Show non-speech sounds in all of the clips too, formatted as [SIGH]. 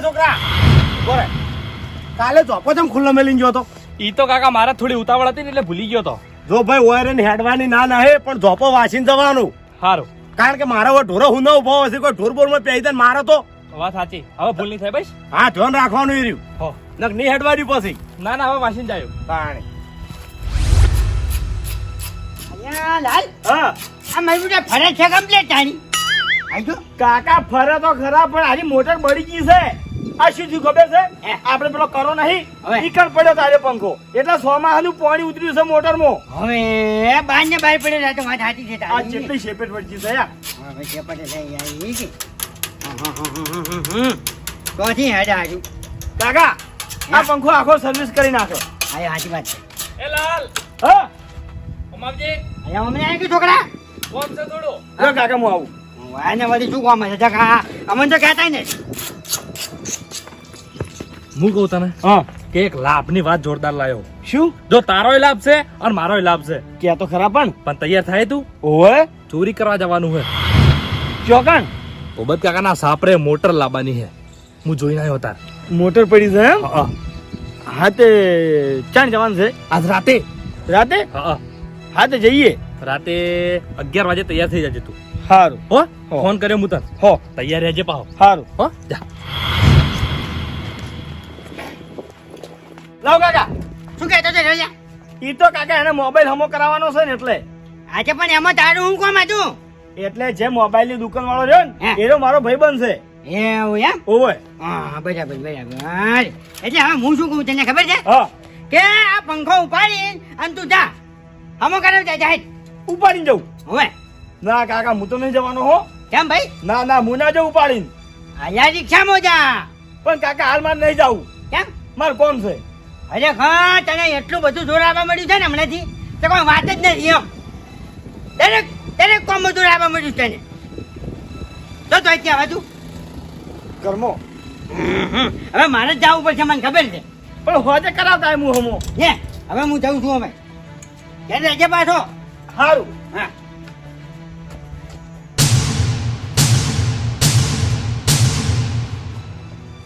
એ છોકરા. બોરે કાલે ચોપો ચમ ખુલ્લો મેલીને ગયો તો. ઈ તો કાકા મારા થોડી ઉતાવળ હતી ને એટલે ભૂલી ગયો તો. જો ભાઈ ઓયરે ને હેડવાની ના ના હે પણ ઝોપો વાસીને જવાનું. સારું કારણ કે મારા હવે ઢોરો હું ન ઊભો હશે કોઈ ઢોર બોરમાં પહેરી દે ને તો. વાત સાચી. હવે ભૂલ નહીં થાય ભાઈ હા ધ્યાન રાખવાનું એ રહ્યું. હો. નક નહીં હેડવાની પછી. ના ના હવે વાસીને જાય. પાણી અલ્યા લાલ. હા. આ મારી બેટા ફરે છે કમ્પ્લેટ તારી. આજો કાકા ફરે તો ખરા પણ આની મોટર બળી ગઈ છે. આ શું થયું ખબર છે? આપણે પેલો કરો નહીં. હવે? ઈકણ પડ્યો તારે પંખો. એટલે સોમાહાનું પાણી ઉતર્યું છે મોટરમાં. હવે બાર ને બાર પડે તો વાત સાચી છે આ જેટલી શેપેટ પડતી છે યાર પડે છે. કોથી હેડા આજુ? કાકા આ પંખો આખો સર્વિસ કરી નાખ્યો હા સાચી વાત છે. એ લાલ. હા? ઉમાજી અહીંયા અમને આવી ગયું છોકરા? કોમ છે થોડું? કાકા હું આવું. વાને વળી શું કામ છે જગા અમને તો કહેતા ને હું કહું તને? હા. કે એક લાભની વાત જોરદાર લાયો. શું? જો તારોય લાભ છે અને મારોય લાભ છે. કે તો ખરા પણ. પણ તૈયાર થાય તું? ઓવે. ચોરી કરવા જવાનું છે ચોકણ ઓબત કાકાના સાપરે મોટર લાવવાની છે હું જોઈને આવ્યો તાર. મોટર પડી છે એમ? હા હા. તે ચાણ જવાનું છે. આજ રાતે? રાતે? હા હા. તે જઈએ. રાતે અગિયાર વાગે તૈયાર થઈ જજે તું. સારું હો હો. ફોન કર્યો હું તને. હો. તૈયાર રહેજે પાહો. સારું હો જા. લાવ કાકા. શું કહેતો છે રજા? ઈ તો કાકા એને મોબાઈલ હમો કરાવવાનો છે ને એટલે. આજે પણ એમાં તારું હું કોમ હતું? એટલે જે મોબાઈલની દુકાન વાળો રહ્યો ને હે. એનો મારો ભાઈ છે એવું એમ? ઓવે. હા બરાબર બરાબર. એટલે હવે હું શું કહું તને ખબર છે? હા. કે આ પંખો ઉપાડી અને તું જા. હમો કરાવ જા જાહેર ઉપાડીને જવું હવે ના કાકા હું તો નહીં જવાનો હો. કેમ ભાઈ? ના ના હું ના જવું ઉપાડીને. આયા રિક્ષામાં જા. પણ કાકા હાલ મારે નહીં જવું. કેમ? મારે કોમ છે. અરે હા તને એટલું બધું જોર આવવા મળ્યું છે ને હમણાંથી તો કોઈ વાત જ નથી એમ. દરેક દરેક કોમ જોર આવવા મળ્યું છે તને. તો તો અત્યારે હતું કર્મો. હવે મારે જ જવું પડશે મને ખબર છે. પણ હોજે કરાવતા હું હમો. હે હવે હું જાઉં છું હવે. ક્યારે રહેજે પાછો. સારું હા.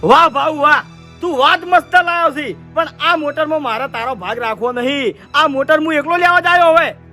વાહ ભાઉ વાહ. તું વાત મસ્ત લાવ્યો છે. પણ આ મોટરમાં મારે તારો ભાગ રાખવો નહીં. આ મોટર હું એકલો લેવા જ આવ્યો હવે.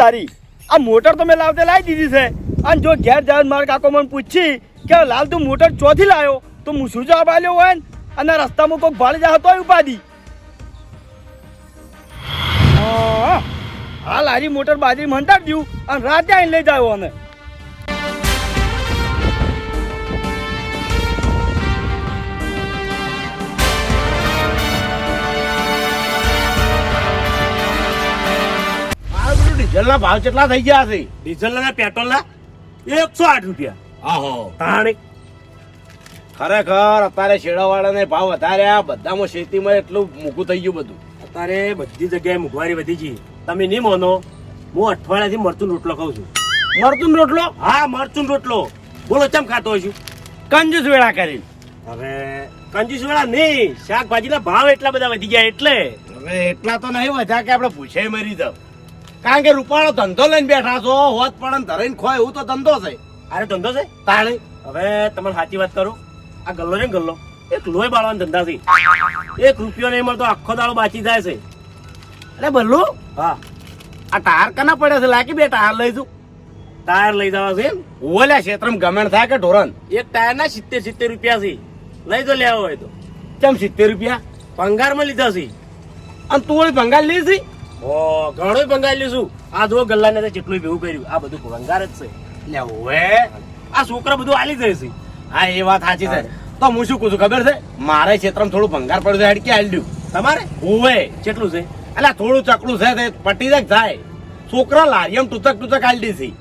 તારી. આ મોટર તો મેં લાવતે લાવી દીધી છે. અને જો ઘેર જાય મારા કાકો મને પૂછી કે લાલ તું મોટર ચોથી લાવ્યો તો હું શું જવાબ આવ્યો હોય ને? અને રસ્તામાં કોઈક ભાડે જા હતો ઉપાધી હા, લારી મોટર બાજરી મંટાડી દઉં અને રાતે આવીને લઈ જાવ અને ડીઝલના ભાવ કેટલા થઈ ગયા છે? ડીઝલના ને પેટ્રોલના એકસો આઠ રૂપિયા. આહો. તાણી. ખરેખર અત્યારે શેડાવાળાને ભાવ વધાર્યા બધામાં ખેતીમાં એટલું મૂકું થઈ ગયું બધું. અત્યારે બધી જગ્યાએ મોંઘવારી વધી છે. તમે નહીં માનો હું અઠવાડિયાથી મરચું રોટલો ખાઉં છું. મરચું રોટલો? હા મરચું રોટલો. બોલો ચમ ખાતો હોય છું કંજુસ વેળા કરી હવે કંજુસ વેળા નહીં શાકભાજીના ભાવ એટલા બધા વધી ગયા એટલે. હવે એટલા તો નહીં વધ્યા કે આપણે પૂછે મરી જાવ. કારણ કે રૂપાળો ધંધો લઈને બેઠા છો હોત પણ ધરાઈને ખોય એવું તો ધંધો છે. આરે ધંધો છે? તાણે. હવે તમને સાચી વાત કરું. આ ગલ્લો છે ને ગલ્લો. એક લોહી બાળવાનો ધંધા છે. એક રૂપિયો નહીં મળતો આખો દાડો બાચી જાય છે. અરે બલ્લુ હા. આ ટાયર કના પડે છે? લાગી બે ટાયર લઈ જુ ટાયર લઈ જવા છે? ઓલ્યા ક્ષેત્રમાં ગમેણ થાય કે ઢોરણ? એક ટાયર ના સિત્તેર સિત્તેર રૂપિયા છે. લઈ જો લેવા હોય તો. ચમ સિત્તેર રૂપિયા? ભંગારમાં લીધા છે. અને તું ભંગાર લીધી ઓ ઘણો ભંગાઈ લીધું આ જો ગલ્લા ને જેટલું ભેગું કર્યું. આ બધું ભંગાર જ છે. લે હવે આ છોકરા બધું આલી જાય છે. હા એ વાત સાચી છે. તો હું શું કહું છું ખબર છે? મારે ક્ષેત્રમાં થોડું ભંગાર પડ્યું છે હેડકી હાલ્યું તમારે? હોવે કેટલું છે? એટલે થોડું ચકડું છે તે પટી જાય થાય છોકરા લારીયમ ટૂચક ટૂચક આલી દીધી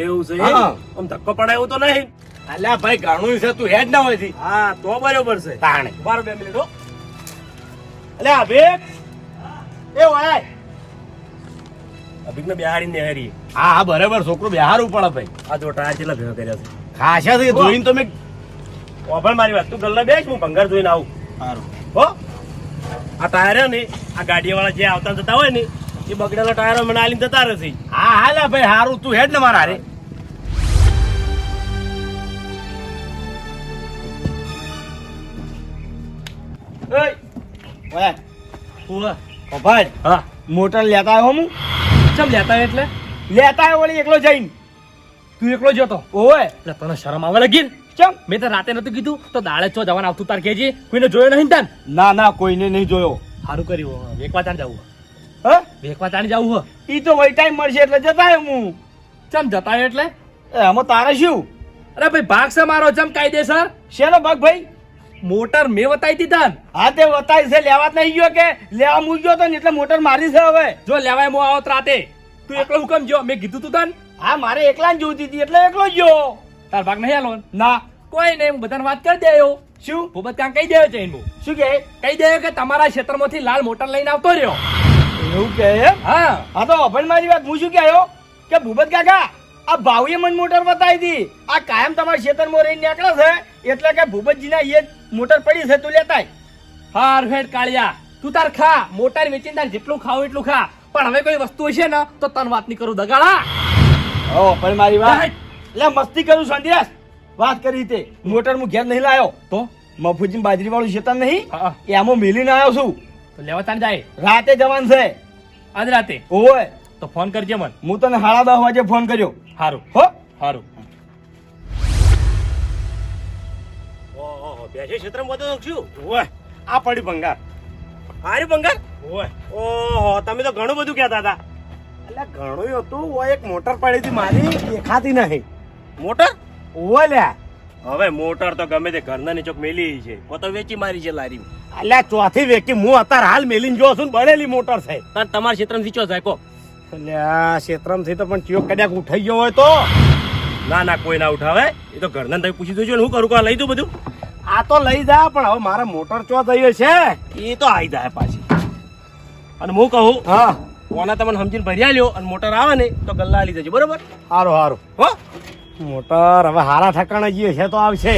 એવું છે? આમ ધક્કો પડાયો તો નહીં. અલ્યા ભાઈ ઘણું છે તું હેડ ના હોય છે. હા તો બરોબર છે. તાણે. બાર બે મિનિટ હો. અલ્યા અભિક એ વાય અભિક ને બિહારી ને હરી હા હા બરાબર છોકરો બિહારવું પડે ભાઈ. આ જો ટાયર કેટલા ભેગા કર્યા છે. ખાસા છે જોઈને તો મેં ઓભણ મારી વાત. તું ગલ્લા બેસ હું ભંગાર જોઈને આવું. હો. આ ટાયર ને આ ગાડી વાળા જે આવતા જતા હોય ને એ બગડેલા ટાયરો મને આલીને જતા રહેશે હા હા લે ભાઈ હારું તું હેડ ને મારા હારે. ઓય ઓય. કપાડ હા. મોટર લેતા આવ્યો હું? ચમ લેતા એટલે? લેતા હોય વળી એકલો જઈને. તું એકલો જતો ઓય એટલે તને શરમ આવે લગીર ચમ. મેં તો રાતે નતું કીધું. તો દાડે છો જવાનું આવતું તાર કેજી કોઈને જોયો નહીં તાન? ના ના કોઈને નહીં જોયો. સારું કર્યું વેકવા ચાણ જવું. હ? વેકવા ચાણ જવું હ. ઈ તો વહી ટાઈમ મળશે એટલે જતા હું. ચમ જતા એટલે? એ આમાં તારે શું? અરે ભાઈ ભાગ છે મારો ચમ કાયદેસર? શેનો ભાગ ભાઈ? મોટર મેં વતાઈ દીધા તાન હા તે વતાવી છે લેવા નહીં ગયો કે? લેવા મૂકી ગયો તો ને એટલે મોટર મારી છે હવે. જો લેવાય મો આવત રાતે. તું એકલો હુકમ જો મેં કીધું તું તન. હા મારે એકલા જ જોતી હતી એટલે એકલો ગયો. તાર ભાગ નહીં આલો ના. કોઈ નહીં હું બધાને વાત કરી દેયો. શું? ભૂપત કાં કહી દેયો છે એનું શું કે કહી દેયો કે તમારા ક્ષેત્રમાંથી લાલ મોટર લઈને આવતો રહ્યો. એવું કે હા. હા તો અભણ મારી વાત હું શું કહેયો? કે ભૂપત કાકા આ ભાવીએ મને મોટર બતાવી હતી આ કાયમ તમારા ક્ષેત્રમાં રહીને નીકળે છે. એટલે કે ભૂપતજીના એ મોટર પડી છે તું લેતાય. હાર ફેડ કાળિયા તું તાર ખા મોટર વેચીને તાર જેટલું ખાવ એટલું ખા. પણ હવે કોઈ વસ્તુ હશે ને તો તન વાત નહીં કરું દગાડા. ઓ પણ મારી વાત. લે એટલે મસ્તી કરું સંધ્યાસ વાત કરી તે મોટર હું ઘેર નહીં લાયો. તો? મફુજી બાજરી વાળું ખેતર નહીં? એમાં મિલીને આવ્યો છું. તો લેવા તાણ જાય. રાતે જવાનું છે. આજ રાતે? ઓય. તો ફોન કરજે મન. હું તને સાડા દસ વાગે ફોન કર્યો. હારું. હો? હારું. બેસે ક્ષેત્રમાં બધું શું? ઓય આ પડી ભંગાર. હારી ભંગાર? ઓય. ઓહો તમે તો ઘણું બધું કહેતા હતા. એટલે ઘણું હતું ઓય એક મોટર પડી હતી મારી દેખાતી નહીં. મોટર? ઓ લ્યા હવે મોટર તો ગમે તે ઘરના ની ચોક મેલી છે. કો તો વેચી મારી છે લારી અલ્યા ચોથી વ્યક્તિ હું અત્યારે હાલ મેલીને જો છું બળેલી મોટર છે. તાર તમારા ક્ષેત્રમાં ચો જાય કો. અલ્યા ક્ષેત્રમથી તો પણ ચિયો કદાચ ઉઠાઈ ગયો હોય તો. ના ના કોઈ ના ઉઠાવે. એ તો ઘરના તમે પૂછી દેજો ને હું કરું કા લઈ દઉં બધું. આ તો લઈ જા પણ હવે મારે મોટર ચો થઈ છે? એ તો આવી જાય પાછી. અને હું કહું હા. કોના તમને સમજીને ભર્યા લ્યો અને મોટર આવે ને તો ગલ્લા લઈ જજો બરોબર? સારું સારું હો? મોટર હવે હારા ઠકાણે જઈએ છે તો આવશે.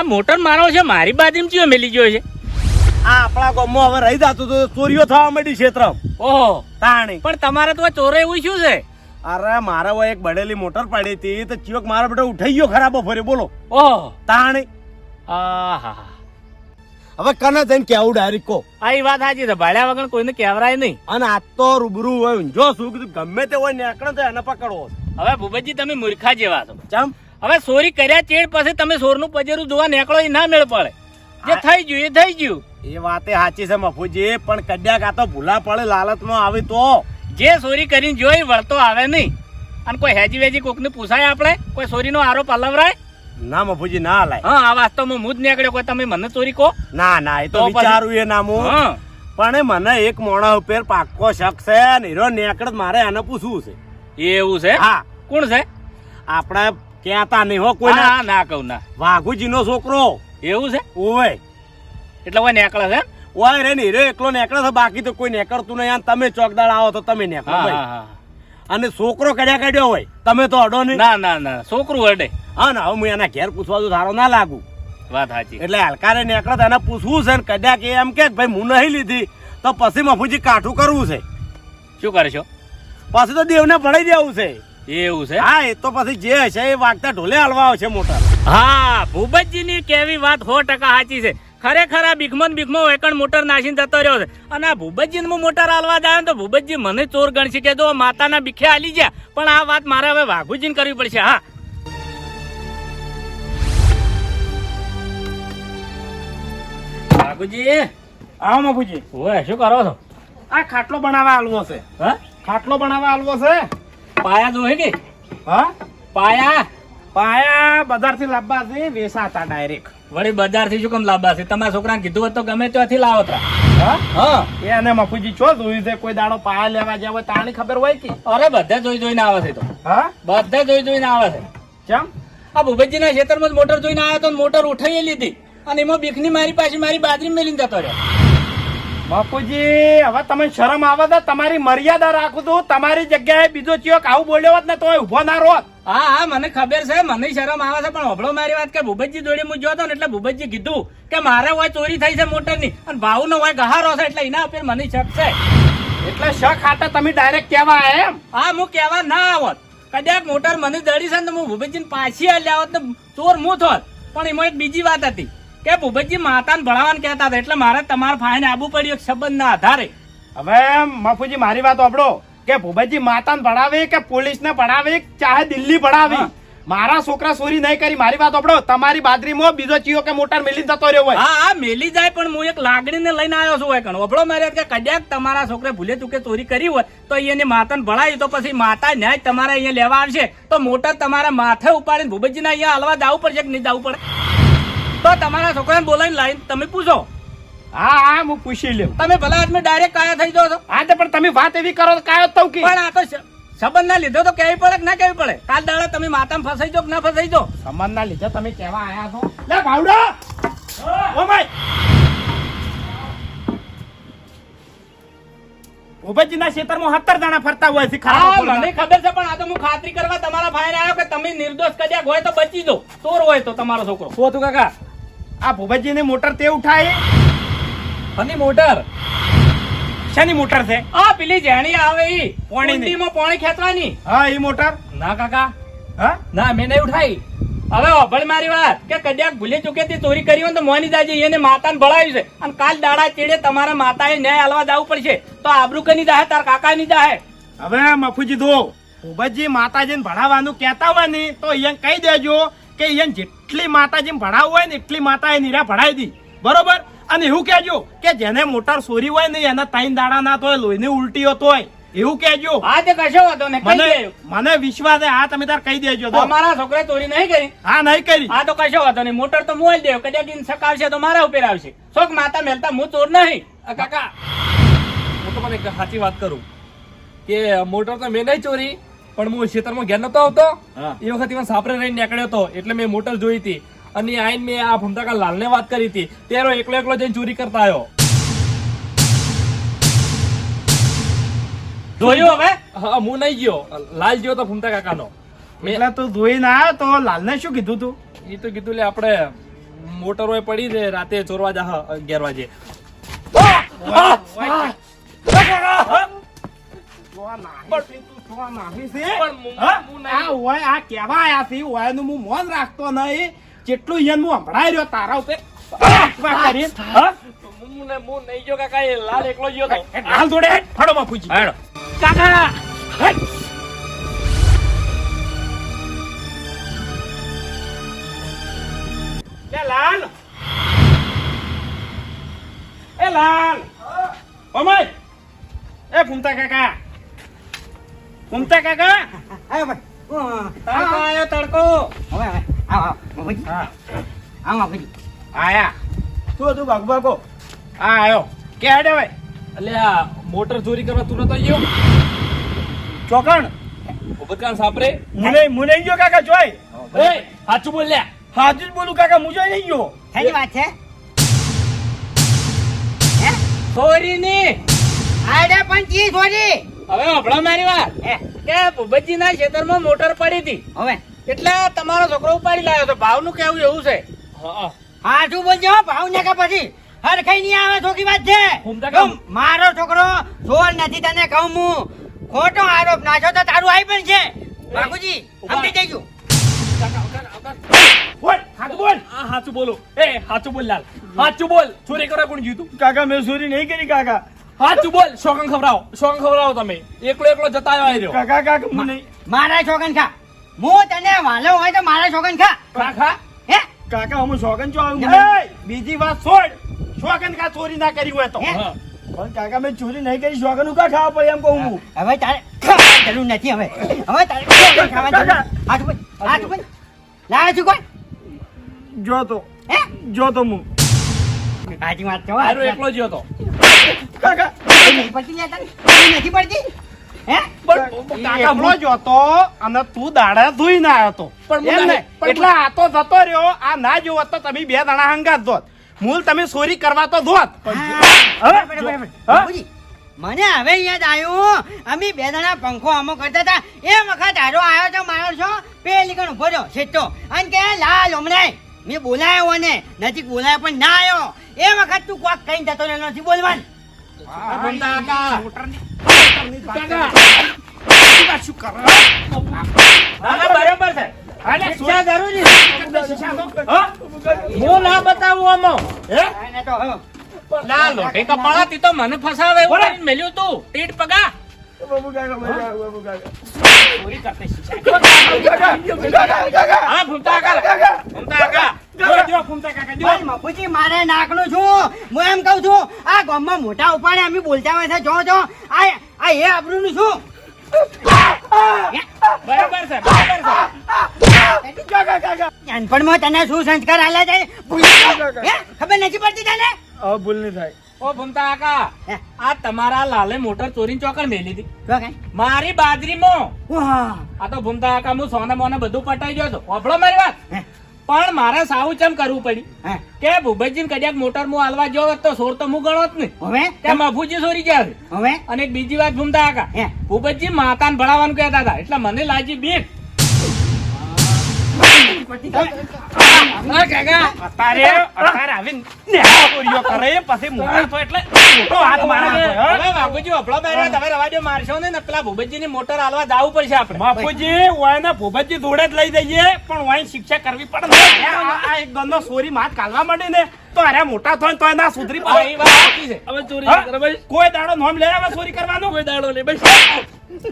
આ મોટર મારો છે મારી બાજુ ચિયો મેલી ગયો છે. આ આપણા ગામમાં હવે રહી જતું તો ચોરીઓ થવા માંડી ક્ષેત્રમ ઓહો. તાણી. પણ તમારે તો ચોરે એવું શું છે? અરે મારા હોય એક બડેલી મોટર પડી હતી તો ચિયોક મારા બેટા ઉઠાઈ ગયો ખરાબ ફરી બોલો. ઓહો. તાણી. આહા. હવે કને જઈને કેવું ડાયરેક્ટ કો? આ વાત સાચી છે ભાડ્યા વગર કોઈને કહેવરાય નહીં. અને આ તો રૂબરૂ હોય જો શું કીધું? ગમે તે હોય નીકળે તો એને પકડવો હવે ભૂપતજી તમે મૂર્ખા જેવા છો. ચમ? હવે ચોરી કર્યા ચેડ પછી તમે સોરનું પજેરું જોવા નીકળો એ ના મેળ પડે. જે થઈ ગયું એ થઈ ગયું. એ વાતે સાચી છે મફુજી પણ કદાચ આ તો ભૂલા પડે લાલચમાં આવે તો. જે ચોરી કરીને જોઈ વળતો આવે નહીં. અને કોઈ હેજી વેજી કોકને પૂછાય આપણે? કોઈ ચોરીનો આરોપ અલવરાય? ના મફુજી ના લાય. હા આ વાસ્તવમાં હું જ નીકળ્યો કોઈ તમે મને ચોરી કહો? ના ના એ તો વિચારું એ નામું. હા. પણ એ મને એક મોણા ઉપર પાક્કો શક છે ને હીરો નીકળે મારે એને પૂછવું છે. એવું છે? હા. કોણ છે? આપણે કહેતા નહીં હો કોઈ ના ના કહું ના. વાઘુજીનો છોકરો. એવું છે? ઓય એટલે ઓય નેકળે છે ઓય રે નહીં રે એકલો નેકળે છે બાકી તો કોઈ નેકળતું નહીં. અને તમે ચોકદાર આવો તો તમે નેકળો હા ભાઈ. અને છોકરો કડ્યા કાઢ્યો હોય તમે તો અડો નહીં. ના ના ના છોકરું અડે. હા ને હવે હું એના ઘેર પૂછવા તો સારો ના લાગુ. વાત સાચી. એટલે હલકારે નીકળે તો એને પૂછવું છે ને કડ્યા કે એમ કે ભાઈ હું નહીં લીધી તો પછી મફુજી કાઠું કરવું છે. શું કરશો? પછી તો દેવને ભણાઈ દેવું છે. એવું છે? હા એ તો પછી જે હશે એ વાગતા ઢોલે હાલવા આવશે મોટર હા ભૂપતજીની કેવી વાત સો ટકા સાચી છે. ખરેખર આ ભીખમન ભીખમો એકણ મોટર નાસીને જતો રહ્યો છે. અને આ ભૂપતજી હું મોટર હાલવા જાય તો ભૂપતજી મને ચોર ગણશે કે જો માતાના ભીખે હાલી ગયા પણ આ વાત મારે હવે વાઘુજીને કરવી પડશે હા. વાઘુજી. આવો બાપુજી ઓય શું કરો છો? આ ખાટલો બનાવવા આલવો છે. હા? ખાટલો બનાવવા આલવો છે? પાયા જો હે કે? હા? પાયા? પાયા બજારથી લાવવા છે વેસાતા ડાયરેક્ટ વળી બજારથી શું કેમ લાવવા છે? તમારા છોકરાને કીધું હતું તો ગમે ત્યાંથી લાવો તા. હા? હા. એ અને મફુજી ચો જોયું છે? કોઈ દાડો પાયા લેવા જાય હોય તાણી ખબર હોય કે? અરે બધા જોઈ જોઈને આવે છે તો. હા? બધા જોઈ જોઈને આવે છે. કેમ આ ભૂપતજીના ખેતરમાં જ મોટર જોઈને આવ્યો તો મોટર ઉઠાવી લીધી. અને એમાં બીકની મારી પાછી મારી બાજરી મેલીને જતો રહ્યો. બાપુજી હવે તમે શરમ આવે તો તમારી મર્યાદા રાખું છું. તમારી જગ્યાએ બીજો ચિયોક આવું બોલ્યો હોત ને તો ઊભો ના રોત. હા હા મને ખબર છે મને શરમ આવે છે પણ હબળો મારી વાત કે ભૂપતજી દોડી હું જોતો ને એટલે ભૂપતજી કીધું કે મારે હોય ચોરી થઈ છે મોટરની અને ભાવનો હોય ગહારો છે એટલે એના ઉપર મને શક છે. એટલે શક હાટે તમે ડાયરેક્ટ કહેવા એમ? હા હું કહેવા ના આવત. કદાચ મોટર મને દડી છે ને હું ભૂપતજીને પાછી હાલી આવત ને ચોર હું થોત પણ એમાં એક બીજી વાત હતી. કે ભૂપતજી માતાને ભણાવવાનું કહેતા હતા એટલે મારે તમારે ફાઈને આવવું પડ્યું એક સંબંધના આધારે. હવે મફુજી મારી વાત આપડો કે ભૂપતજી માતાને ભણાવે કે પોલીસને ભણાવે ચાહે દિલ્હી ભણાવી? મારા છોકરા ચોરી નહીં કરી. મારી વાત આપડો તમારી બાદરીમાં બીજો ચીયો કે મોટર મેલી જતો રહ્યો હોય. હા હા મેલી જાય પણ હું એક લાગણીને લઈને આવ્યો છું હોય કણ ઓબળો મારે કે કદાચ તમારા છોકરે ભૂલે ચૂકે ચોરી કરી હોય તો અહીંયાની માતાને ભણાવી તો પછી માતા ન્યાય તમારે અહીંયા લેવા આવશે. તો મોટર તમારા માથે ઉપાડીને ભૂપતજીને અહીંયા હલવા જવું પડશે કે નહીં જવું પડે? તો તમારા છોકરાને બોલાવીને લાઈન તમે પૂછો. હા હા હું પૂછી લઉં. તમે ભલા આદમી ડાયરેક્ટ કાયા થઈ જાવ છો. હા તો પણ તમે વાત એવી કરો કાયો તો કે? પણ આ તો સંબંધ ના લીધો તો કેવી પડે કે ના કેવી પડે? કાલ દાડે તમે માતામાં ફસાઈ જાઓ કે ના ફસાઈ જાવ સંબંધ ના લીધે તમે કેવા આયા છો? લે ભાવડો! ઓ ભાઈ! ભૂપતજીના ખેતરમાં સત્તર જણા ફરતા હોય છે મને ખબર છે પણ આ તો હું ખાતરી કરવા તમારા ભાઈ આવ્યો કે તમે નિર્દોષ કર્યા હોય તો બચી દો ચોર હોય તો તમારો છોકરો. હતું કાકા? આ ભૂપતજીની મોટર તે ઉઠાય? અને મોટર? શેની મોટર છે? આ પેલી જેણી આવે ઈ. પોણીની. પોણી ખેંચવાની. હા એ મોટર. ના કાકા. હા? ના મેં નહીં ઉઠાઈ. હવે અભળ મારી વાત. કે કદાચ ભૂલી ચૂકે તે ચોરી કરી હોય ને તો મોની દાજી એને માતાને ભળાવ્યું છે. અને કાલ દાડા ચેડે તમારા માતાએ ન્યાય હાલવા જવું પડશે. તો આબરૂ કની દાહે તાર કાકા ની દાહે હવે મફુજી દો ભૂપતજી માતાજીને ભણાવવાનું કહેતા હોય ને તો અહીંયા કહી દેજો કે એને જેટલી માતાજી ભણાવવું હોય ને એટલી માતાએ નીરા ભણાવી દી. બરોબર? અને એવું કહેજો કે જેને મોટર ચોરી હોય ને એના તાઈન દાડા ના તોય લોહીની હોતો હોય. એવું કહેજો. હા તે કશો વાંધો ને મને મને વિશ્વાસ આ હા તમે તાર કહી દેજો. તો તમારા છોકરા ચોરી નહીં કરી. હા નહીં કરી. હા તો કશો વાંધો નહીં મોટર તો મોલ દેવ કદાચ ઇન સકાવશે તો મારા ઉપર આવશે. શોક માતા મેલતા હું ચોર નહીં. કાકા. હું તો એક સાચી વાત કરું કે મોટર તો મેં નહીં ચોરી પણ હું ખેતરમાં ઘેર નતો આવતો. એ વખત મને સાપરે રહીને નીકળ્યો હતો એટલે મેં મોટર જોઈ હતી. અને આઈને મેં આ ભમતાકા લાલને વાત કરી હતી. તેરો એકલો એકલો જઈને ચોરી કરતા આવ્યો. જોયો હવે? હા હું નહીં ગયો. લાલ ગયો તો ભમતા કાકાનો. એટલે તું જોઈને ના તો લાલને શું કીધું તું? એ તો કીધું લે આપણે મોટર હોય પડી દે રાતે ચોરવા જા અગિયાર વાગે. પણ આ હોય આ કેવા આયા છે ઓયનું હું મોન રાખતો નહીં. જેટલું ઈયન હું સંભળાઈ રહ્યો તારા ઉપર. વાત કરી. હા? હું ને- હું નહીં ગયો કાકા એ લાલ એકલો ગયો તો. એ લાલ લાલ! એ લાલ! ઓમય! એ ફૂમતા કાકા! ફૂમતા કાકા? [LAUGHS] આવ્યો ભાઈ. તડકો આવ્યો તડકો. હવે હવે. આવો આવો. બાપુજી હા. આવો બાપુજી આયા. શું હતું ભાગ ભાગો? આ આયો. કે હેડે ભાઈ? એટલે આ મોટર ચોરી કરવા તું નતો આવ્યો ચોકણ. ઉભતકાન સાપરે મુને મુને ગયો કાકા જોઈ એ સાચું બોલ્યા સાચું જ બોલું કાકા મુજો નહીં ગયો. થઈ વાત છે? ચોરી ની. આડે પણ ચીજ છોડી હવે હભળો મારી વાત. હે? ના ખેતરમાં મોટર પડી હતી. હવે? એટલે તમારો છોકરો ઉપાડી લાવ્યો તો ભાવનું કેવું એવું છે. હા. શું બોલજો? ભાવ ને કે પછી? હરખાઈ નહીં આવે છોકરી વાત છે. મારો છોકરો ચોર નથી તને કહું હું. ખોટો આરોપ નાખ્યો તો તારું આઈ પણ છે. બાપુજી સમજી જઈશું બોલ હાથ બોલ. આ સાચું બોલો. એ સાચું બોલ લાલ. સાચું બોલ. ચોરી કરવા કોણ જીતું? કાકા મેં ચોરી નહીં કરી કાકા. સાચું બોલ શોકન ખવડાવો. શોકન ખવડાવો તમે. એકલો એકલો જતા આવ્યા રહ્યો કાકા કાકા મને નહીં મારા શોકન ખા. હું તને વાલો હોય તો મારા શોકન ખા. ખા ખા. હે? કાકા હું શોકન જો આવું. બીજી વાત છોડ. શોકન કા ચોરી ના કરી હોય તો. હે? પણ કાકા મેં ચોરી નહીં કરી શોકનનું કા ખાવા પડે એમ કહું હું? હવે તારે જરૂર નથી હવે. હવે તારે ખાવા જરૂર હાથ ઉપર હાથ ઉપર. લાવે છું કોઈ? જો તો. હે? જો તો હું. સાચી વાત છો એકલો જ હતો કાકા નથી પડતી લે તને? નથી પડતી? હે? કાકા એકલો જ હતો અને તું દાડા ધોઈ ના આવ્યો પણ એમ હું ને? નહીં, પણ એટલે આ તો જતો રહ્યો આ ના જોવો તો તમે બે દાણા હંગાત મૂળ તમે ચોરી કરવા તો મને હવે યાદ આવ્યું અમે બે જણા પંખો અમો કરતા હતા. એ વખત હારો આવ્યો તો મારો છો પેલી કણ ઊભો રહ્યો છેટો. અને કે લાલ હમણાં. મેં બોલાયો ને નજીક બોલાયો પણ ના આવ્યો. એ વખત તું કોક કઈ જતો રહ્યો નથી બોલવાનું. બરોબર છે શિક્ષા જરૂરી હું ના બતાવું આમાં લોઢી તો મને ફસાવે મેલ્યું તું. ટીટ પગા. મારે નાકનું છું હું એમ કઉ છું આ ગામમાં મોટા ઉપાડે અમે બોલતા હોય છે જો જો આ એ આબરૂનું શું બરોબર તને શું સંસ્કાર આલ્યા છે? ખબર નથી પડતી તને ભૂલ નહીં થાય ઓ ભૂમતા કાકા હે? આ તમારા લાલે મોટર ચોરીને ચોકડ મેલી હતી. મારી બાજરીમાં. આ તો ફૂમતા કાકા હું સોના મોને બધું પટાઈ ગયો હતો વાપરો મારી વાત. પણ મારે સાવું ચમ કરવું પડી. હે? કે ભૂપતજી કદાચ મોટર હું હાલવા ગયો તો સોર તો હું ગણો જ નહીં. હવે? ત્યાં મફુજી સોરી ગયા હવે? અને એક બીજી વાત ભૂમતા કાકા. હે? ભૂપતજી માતાને ભણાવવાનું કહેતા હતા. એટલે મને લાગી બીક. હા, કાકા અત્યારે અત્યારે આવીને નેહા ચોરીઓ કરે પછી મોટા તો એટલે મોટો હાથ મારે હવે બાપુજી અભળો બેર્યા તમે રવા દો મારશો ને ને પેલા ભૂપતજીની મોટર હાલવા જાવું પડશે આપણે. બાપુજી વાયના ભૂપતજી જોડે જ લઈ જઈએ પણ વાય શિક્ષા કરવી પડે આ એક ગંદો સોરી માત કાઢવા માંડે ને તો અરે મોટા થાય તો ના સુધરી પડે. એ વાત સાચી છે. હવે ચોરી કોઈ દાડો નોમ લે આવે ચોરી કરવાનું? કોઈ દાડો નહીં ભાઈ.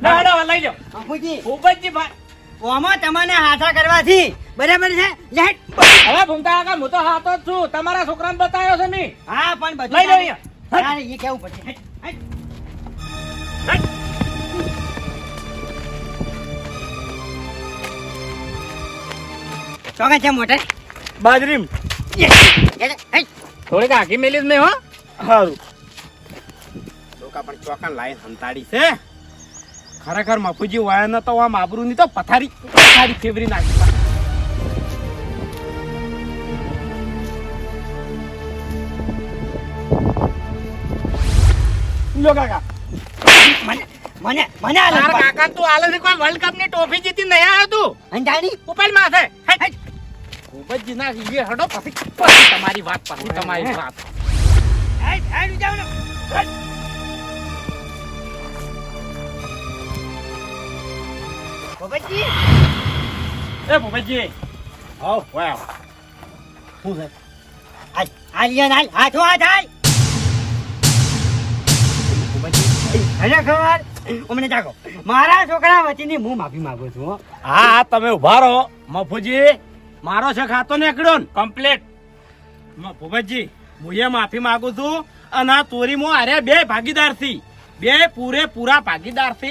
દાડો લઈ જાઓ. બાપુજી. ભૂપતજી ભાઈ ઓમાં તમને હાથા કરવાથી. બરાબર છે? લેટ. હવે ભૂમતા કાકા હું તો હાથો જ છું. તમારા છોકરાને બતાવ્યો છે મેં હા પણ બધું લઈ લો અહીંયા. તારે એ કેવું પડશે. હેટ, હેટ. છે મોટર બાજરી હેટ, હેટ. થોડીક આગી મેલી જ મેં હો. સારું લોકો પણ ચોકા લાઈન સંતાડી છે. ખરેખર મફુજી વાયન તો આમ આબરૂની તો પથારી પથારી ફેવરી નાખી. લો કાકા. મને મને મને આ કાકા તું આલે છે? કોઈ વર્લ્ડ કપની ટ્રોફી જીતી નહીં આવ્યો તું? અંજાણી ઉપર માથે. હેટ. ભૂપતજી એ હડો પછી તમારી વાત પછી તમારી વાત. ભૂપતજી, એ ભૂપતજી આવ વાવ. શું છે? હાલ, યાર, હાલ, હાથો હાથ, હાલ. ખરેખર, અમને જાગો. મારા છોકરા વતીની હું માફી માંગુ છું હા. હા તમે ઊભા રહો. મફુજી મારો છે ખાતો નીકળ્યો ને. કમ્પ્લીટ ભૂપતજી હું એ માફી માંગુ છું અને આ ચોરીમાં આરે બે ભાગીદારથી બે પૂરે પૂરા ભાગીદાર છે.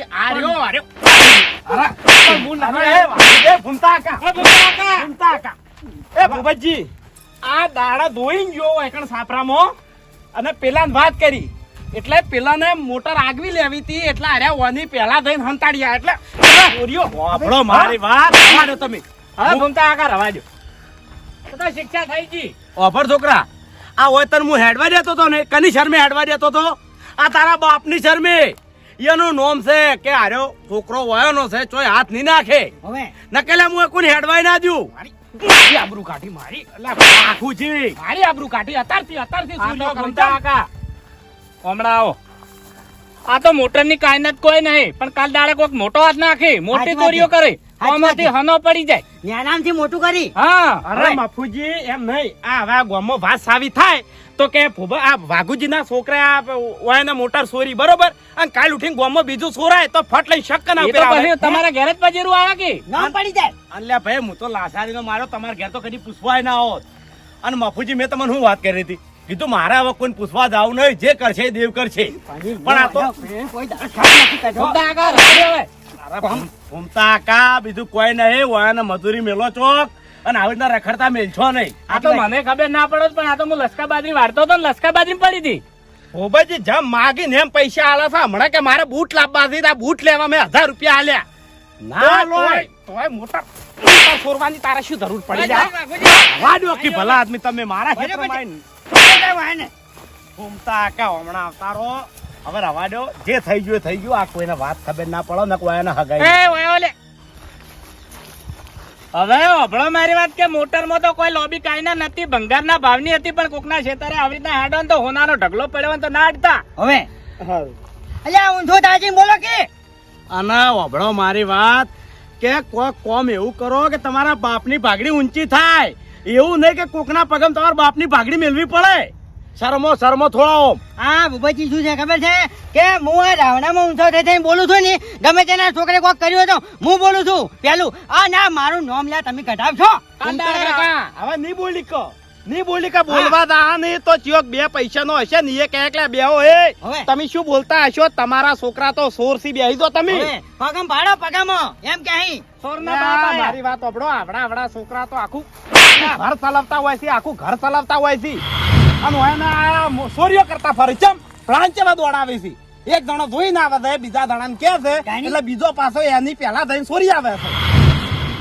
હું ભૂમતા કાકા. એ ભૂપતજી આ દાડા ધોઈને ગયો એકણ સાપરામાં અને પેલા વાત કરી. એટલે પેલાને મોટર આગવી લેવી હતી એટલે અરે ઓની પેલા થઈને હંતાડ્યા. એટલે ચોરીઓ હોભળો મારી વાત. તમે. હવે ભૂમતા કાકા રવા દો. તો તો શિક્ષા થઈ ગઈ. ઓફર છોકરા આ હોય તને હું હેડવા દેતો તો ને? કની શર્મે હેડવા દેતો તો? આ તારા બાપની શરમે. એનું નોમ છે કે આર્યો છોકરો વયોનો છે ચોય હાથ નહીં નાખે. હવે? નકેલે હું કોઈ હેડવાય ના દઉં. મારી આબરૂ કાઢી મારી. આખું છે મારી આબરૂ કાઢી અત્યારથી અત્યારથી આ તો સૂર્યો ભૂમતા કાકા. હમણાં આવો. આ તો મોટરની કાયનાત કોઈ નહીં પણ કાલ દાડે કોઈક મોટો હાથ નાખે મોટી ચોરીઓ કરે. આમાંથી હનો પડી જાય. નેનામથી મોટું કરી. હા અરે મફુજી એમ નહીં. આ હવે આ ગામમાં વાત સાવી થાય તો કે ફુબા આ વાઘુજીના છોકરા આ મોટર સોરી બરોબર? અને કાલ ઉઠીને ગામમાં બીજું સોરાય તો ફટ લઈ શક ના તો તમારા ઘેર જ પજેરું આવે કે? ના પડી જાય. અલ્યા ભાઈ હું તો લાસારીનો મારો તમારા ઘેર તો કદી પૂછવાય ના હોત. અને મફુજી મેં તમને શું વાત કરી હતી? કીધું મારે હવે કોઈ પૂછવા જાવ નહીં જે કરશે દેવ કરશે. પણ આ તો કોઈ ભૂમતા કાકા રખડે હવે ઘૂમતા કા બીજું કોઈ નહીં ઓયાને મજૂરી મેલો ચોક. અને આવી રીતના રખડતા મેલશો નહીં. આ તો મને ખબર ના પડે પણ આ તો હું લસકા બાજરી વાળતો હતો લસકા બાજરી પડી હતી. ઓબાજી જમ માગીને એમ પૈસા આલે છે હમણાં કે મારે બૂટ લાવવા છે બૂટ લેવા મેં હજાર રૂપિયા આલ્યા. ના લોય. તોય મોટા મોટા છોરવાની તારે શું જરૂર પડી જાય વાડો કે ભલા આદમી તમે મારા ખેતરમાં આવીને. કા હમણાં આવતારો હવે રવા દો. જે થઈ ગયું થઈ ગયું. આ કોઈને વાત ખબર ના પડો ને કોઈ એને હગાઈ હવે અભળો મારી વાત કે મોટરમાં તો કોઈ લોબી કાંઈ ના નથી ભંગારના ભાવની હતી પણ કોકના છેતરે આવી રીતના હાડો તો હોનાનો ઢગલો પડ્યો તો ના અડતા હવે? અલ્યા ઊંધો તાજી બોલો કે. અને વભળો મારી વાત કે કોક કોમ એવું કરો કે તમારા બાપની ભાગડી ઊંચી થાય. એવું નહીં કે કોકના પગમ તમારા બાપની ભાગડી મેળવી પડે. શરમો શરમો થોડા ઓમ. આ ભૂપતજી શું છે ખબર છે? કે હું આ રાવણામાં ઊંચો થઈ થઈને બોલું છું ને ગમે તેના છોકરે કોક કર્યું તો હું બોલું છું. પેલું આ ના મારું નામ લ્યા તમે કંટાળા હવે નહીં બોલી કો? નહીં બોલી કે? બોલવા દા નહીં તો ચિયોક બે પૈસા નો હશે ને એ કહે કે બેહો એ. તમે શું બોલતા હશો? તમારા છોકરા તો સોરથી બેહી દો તમે. પગમ ભાડો પગમ. એમ કે અહીં. સોરના ના, બાપા મારી વાત આપડો આવડા આવડા છોકરા તો આખું ઘર ચલાવતા હોય છે આખું ઘર ચલાવતા હોય છે. અને એના આ કરતા ફરે. ચમ પ્રાંચેમાં દોડાવે છે. એક જણો જોઈ ના આવે છે બીજા જણાને કે છે એટલે બીજો પાછો એની પેલા થઈને સોરી આવે છે.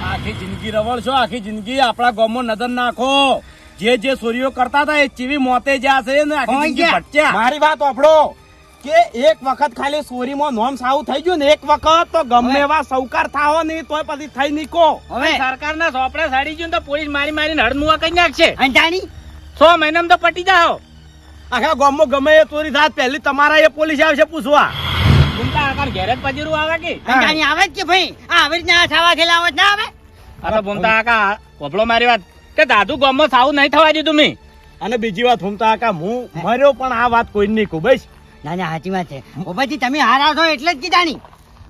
આખી જિંદગી રવળ છો આખી જિંદગી આપણા ગામમાં નજર નાખો. જે જે સોરીઓ કરતા હતા એ ચીવી મોતે જ્યાં છે ને આખી જિંદગી? ભટક્યા. મારી વાત આપડો કે એક વખત ખાલી સોરીમાં નોમ સાવ થઈ ગયું ને એક વખત તો ગમે એવા સૌકાર થાવો નહીં તોય પછી થઈ નીકો હવે સરકારના સોપડે સાડી ગયું તો પોલીસ મારી મારીને હડમુઆ કરી નાખશે. અંજાણી છ મહિનામાં તો પટી જાઓ. આખા ગામમાં ગમે એ ચોરી થાય પહેલી તમારા એ પોલીસ આવશે પૂછવા. ઘૂમતા આકાર ઘેર પજેરું આવે કે? આવે જ કે ભાઈ? આ આવી રીતના છાવા ખેલા આવે ના આવે? અરે ભૂમતા આકા વભળો મારી વાત. કે દાદુ ગામમાં સાવું નહીં થવા દીધું મેં. અને બીજી વાત હુમતા કાકા હું મર્યો પણ આ વાત કોઈ નહીં કહું બસ. ના ના સાચી વાત છે. ભૂપતજી તમે હાર આવશો એટલે જ કીધાની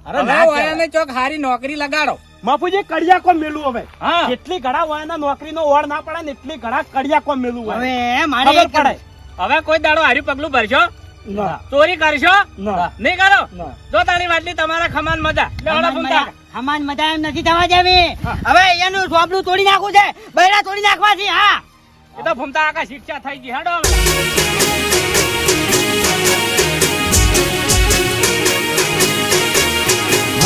અરે ના ચોક હારી નોકરી લગાડો. બાપુજી કડિયા કોમ મેલું હવે? હા. જેટલી ઘડા વાયના નોકરીનો ઓળ ના પડે ને એટલી ઘડા કડિયા કોમ મેલું હવે મારે પડે. હવે કોઈ દાડો હાર્યું પગલું ભરશો? ચોરી કરશો? ના. નહીં કરો? ના. જો તારી વાટલી તમારા ખમાન મજા. ભૂમતા મજા- એમ નથી થવા દેવી. હવે એનું સોપડું તોડી નાખવું છે. બૈરા તોડી નાખવા છે હા. એ તો ભૂમતા આકા શિક્ષા થઈ ગઈ હેડો.